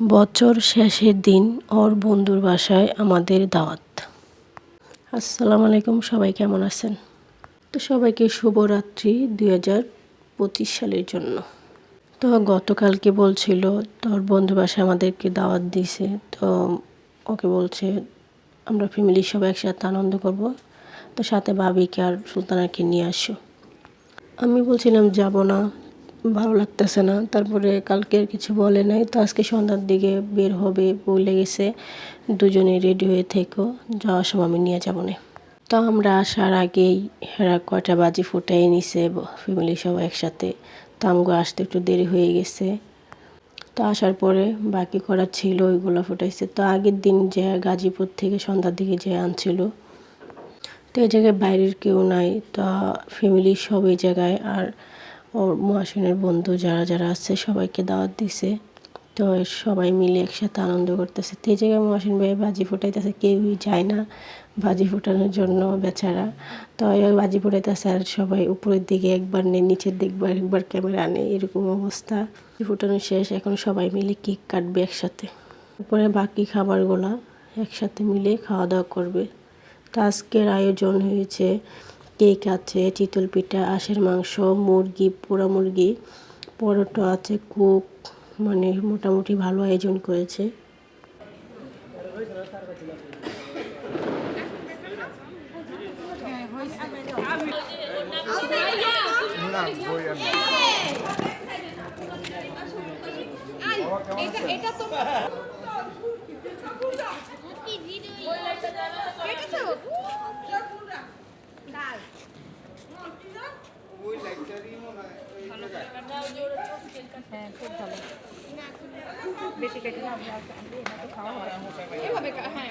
বছর শেষের দিন ওর বন্ধুর বাসায় আমাদের দাওয়াত। আসসালামু আলাইকুম, সবাই কেমন আছেন? তো সবাইকে শুভরাত্রি দুই হাজার পঁচিশ সালের জন্য। তো গতকালকে বলছিল তোর বন্ধুর বাসায় আমাদেরকে দাওয়াত দিছে। তো ওকে বলছে, আমরা ফ্যামিলি সবাই একসাথে আনন্দ করব। তো সাথে ভাবিকে আর সুলতানাকে নিয়ে আসো। আমি বলছিলাম, যাব না। ভালো লাগতেছে না। তারপরে কালকে আর কিছু বলে নাই। তো আজকে সন্ধ্যার দিকে বের হবে বলে গেছে। দুজনে রেডি হয়ে থেকো। যাওয়ার সময় আমি নিয়ে যাব না। তো আমরা আসার আগেই হেরা কয়টা বাজি ফুটাই নিছে ফ্যামিলি সব একসাথে। তো আমগো আসতে একটু দেরি হয়ে গেছে। তো আসার পরে বাকি করা ছিল, ওইগুলো ফুটাইছে। তো আগের দিন যে গাজীপুর থেকে সন্ধ্যার দিকে যে আনছিল, তো এই জায়গায় বাইরের কেউ নাই। তা ফ্যামিলি সব এই জায়গায়। আর ওর মহাসিনের বন্ধু যারা যারা আছে সবাইকে দাওয়াত দিছে। তো সবাই মিলে একসাথে আনন্দ করতেছে। তো এই জায়গায় মহাসিন ভাই বাজি ফোটাইতেছে, কেউই যায় না বাজি ফোটানোর জন্য বেচারা। তো ওই বাজি ফোটাইতেছে আর সবাই উপরের দিকে একবার নেই, নিচের দিকে একবার ক্যামেরা আনে এরকম অবস্থা। ফোটানো শেষ, এখন সবাই মিলে কেক কাটবে একসাথে। তারপরে বাকি খাবারগুলা একসাথে মিলে খাওয়া দাওয়া করবে। তো আজকের আয়োজন হয়েছে কেক আছে, চিতল পিঠা আশের মাংস, মুরগি, পোড়া মুরগি, পরোটা আছে, কুক মানে মোটামুটি ভালো আয়োজন করেছে। এটা তো হ্যাঁ খুব ভালো। বেশি কেটে না খাওয়া হবে এভাবে হ্যাঁ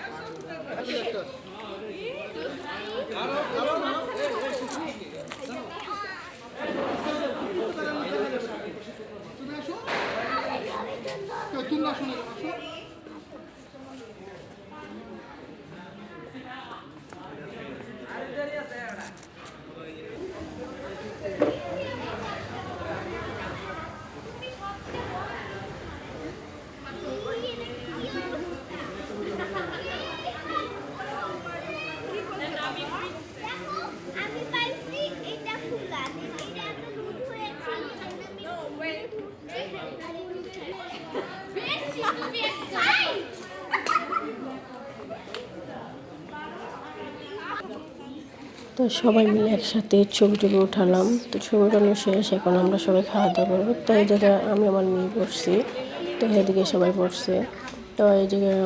তো সবাই মিলে একসাথে ছবি টবি উঠালাম তো ছবি উঠানো শেষ, এখন আমরা সবাই খাওয়া দাওয়া করব। তো এই জায়গায় আমি আমার মেয়ে পড়ছি তো এদিকে সবাই পড়ছে তো এই জায়গায়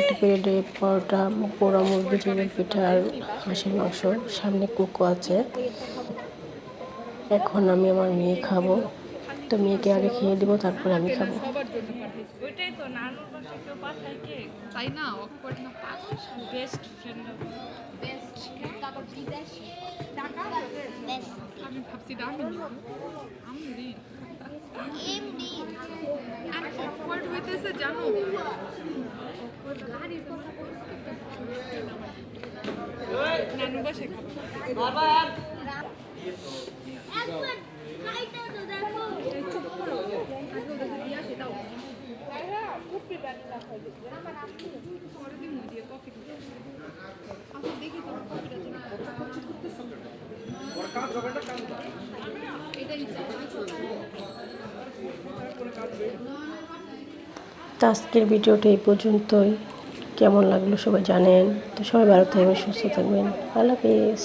একটা প্লেটে পরোটা, পোড়া মুরগি চিকেন পিঠা আর হাঁসের মাংস। সামনে কুকো আছে। এখন আমি আমার মেয়ে খাব। তো মেয়েকে আগে খেয়ে দিব, তারপরে আমি খাব। তাই না? বেস্ট ফ্রেন্ড আমি ভাবছি নিব আমি ঋণ এমডি অকওয়ার্ড হইতেছে জানো নানুর বাসায় খাব একবার খাইতে তো দেখো তো আজকের ভিডিওটা এই পর্যন্তই। কেমন লাগল সবাই জানেন। তো সবাই ভালো থাকবেন, সুস্থ থাকবেন। আল্লাহ হাফিজ।